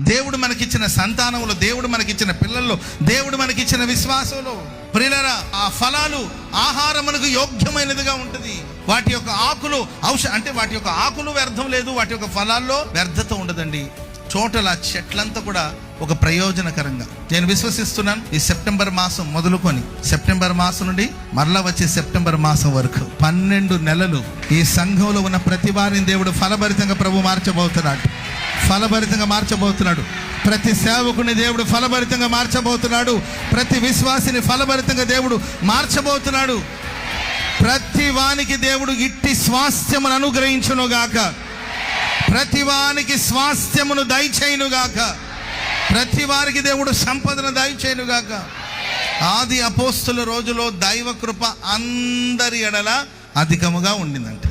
దేవుడు మనకిచ్చిన సంతానంలో దేవుడు మనకిచ్చిన పిల్లల్లో దేవుడు మనకిచ్చిన విశ్వాసంలో ప్రియులరా ఆ ఫలాలు ఆహారమునకు యోగ్యమైనదిగా ఉంటుంది. వాటి యొక్క ఆకులు ఔష అంటే వాటి యొక్క ఆకులు వ్యర్థం లేదు వాటి యొక్క ఫలాల్లో వ్యర్థత ఉండదండి. చోటల చెట్లంతా కూడా ఒక ప్రయోజనకరంగా. నేను విశ్వసిస్తున్నాను ఈ సెప్టెంబర్ మాసం మొదలుకొని సెప్టెంబర్ మాసం నుండి మరలా వచ్చే సెప్టెంబర్ మాసం వరకు పన్నెండు నెలలు ఈ సంఘంలో ఉన్న ప్రతి వారిని దేవుడు ఫలభరితంగా ప్రభు మార్చబోతున్నాడు. ఫలభరితంగా మార్చబోతున్నాడు. ప్రతి సేవకుని దేవుడు ఫలభరితంగా మార్చబోతున్నాడు. ప్రతి విశ్వాసిని ఫలభరితంగా దేవుడు మార్చబోతున్నాడు. ప్రతి వానికి దేవుడు ఇట్టి స్వాస్థ్యమును అనుగ్రహించునుగాక. ప్రతి వానికి స్వాస్థ్యమును దయచేయునుగాక. ప్రతి వారికి దేవుడు సంపదను దయచేయునుగాక. ఆది అపోస్తుల రోజులో దైవ కృప అందరి ఎడల అధికముగా ఉండిందంట.